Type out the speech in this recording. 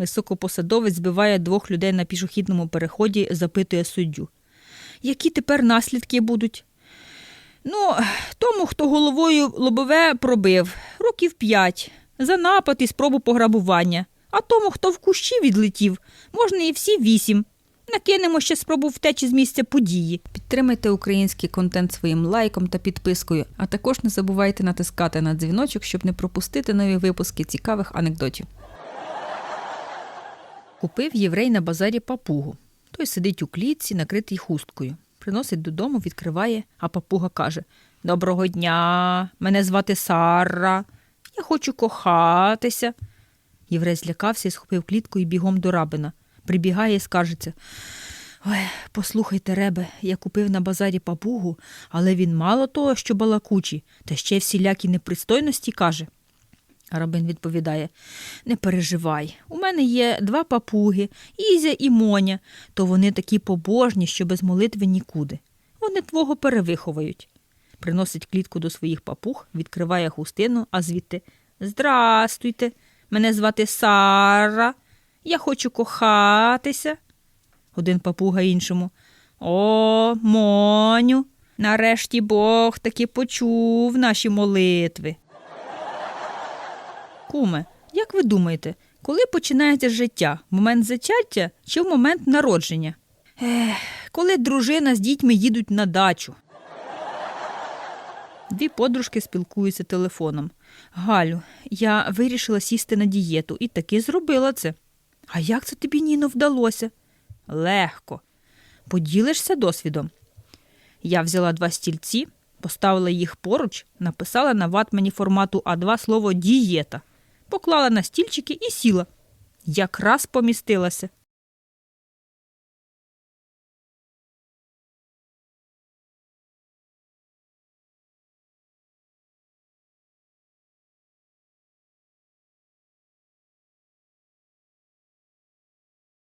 Високопосадовець збиває двох людей на пішохідному переході, запитує суддю. Які тепер наслідки будуть? Ну, тому, хто головою лобове пробив, років п'ять, за напад і спробу пограбування. А тому, хто в кущі відлетів, можна і всі вісім. Накинемо ще спробу втечі з місця події. Підтримайте український контент своїм лайком та підпискою, а також не забувайте натискати на дзвіночок, щоб не пропустити нові випуски цікавих анекдотів. Купив єврей на базарі папугу. Той сидить у клітці, накритий хусткою. Приносить додому, відкриває, а папуга каже: Доброго дня, мене звати Сара. Я хочу кохатися. Єврей злякався і схопив клітку і бігом до рабина. Прибігає і скаржиться. Ой, послухайте, ребе, я купив на базарі папугу, але він мало того, що балакучий, та ще всілякі непристойності каже. Рабин відповідає: Не переживай, у мене є два папуги, Ізя і Моня, то вони такі побожні, що без молитви нікуди. Вони твого перевиховають. Приносить клітку до своїх папуг, відкриває хустину, а звідти Здрастуйте, мене звати Сара. Я хочу кохатися. Один папуга іншому. О, Моню, нарешті Бог таки почув наші молитви. Куме, як ви думаєте, коли починається життя? В момент зачаття чи в момент народження? Ех, коли дружина з дітьми їдуть на дачу. Дві подружки спілкуються телефоном. Галю, я вирішила сісти на дієту і таки зробила це. А як це тобі, Ніно, вдалося? Легко. Поділишся досвідом. Я взяла два стільці, поставила їх поруч, написала на ватмані формату А2 слово дієта, поклала на стільчики і сіла. Якраз помістилася.